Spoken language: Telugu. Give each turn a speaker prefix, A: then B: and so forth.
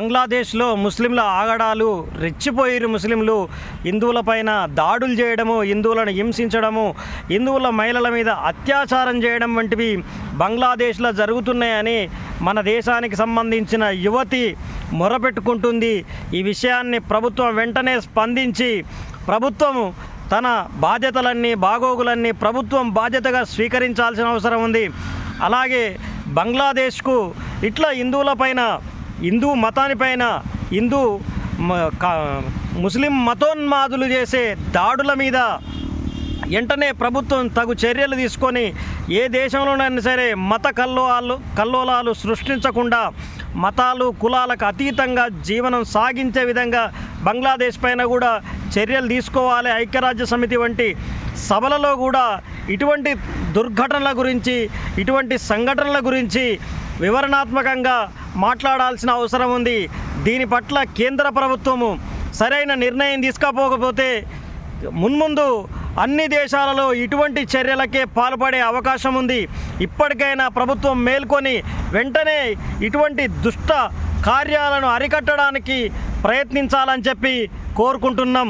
A: బంగ్లాదేశ్లో ముస్లింల ఆగడాలు రెచ్చిపోయిరు ముస్లింలు. హిందువులపైన దాడులు చేయడము హిందువులను హింసించడము హిందువుల మహిళల మీద అత్యాచారం చేయడం వంటివి బంగ్లాదేశ్లో జరుగుతున్నాయని మన దేశానికి సంబంధించిన యువతి మొరపెట్టుకుంటుంది. ఈ విషయాన్ని ప్రభుత్వం వెంటనే స్పందించి ప్రభుత్వం తన బాధ్యతలన్నీ బాగోగులన్నీ ప్రభుత్వం బాధ్యతగా స్వీకరించాల్సిన అవసరం ఉంది. అలాగే బంగ్లాదేశ్కు ఇట్లా హిందువులపైన హిందూ మతానిపైన హిందూ ముస్లిం మతోన్మాదులు చేసే దాడుల మీద వెంటనే ప్రభుత్వం తగు చర్యలు తీసుకొని ఏ దేశంలోనైనా సరే మత కల్లోలాలు కల్లోలాలు సృష్టించకుండా మతాలు కులాలకు అతీతంగా జీవనం సాగించే విధంగా బంగ్లాదేశ్ పైన కూడా చర్యలు తీసుకోవాలి. ఐక్యరాజ్య సమితి వంటి సభలలో కూడా ఇటువంటి దుర్ఘటనల గురించి ఇటువంటి సంఘటనల గురించి వివరణాత్మకంగా మాట్లాడాల్సిన అవసరం ఉంది. దీని పట్ల కేంద్ర ప్రభుత్వము సరైన నిర్ణయం తీసుకోకపోతే మున్ముందు అన్ని దేశాలలో ఇటువంటి చర్యలకే పాల్పడే అవకాశం ఉంది. ఇప్పటికైనా ప్రభుత్వం మేల్కొని వెంటనే ఇటువంటి దుష్ట కార్యాలను అరికట్టడానికి ప్రయత్నించాలని చెప్పి కోరుకుంటున్నాం.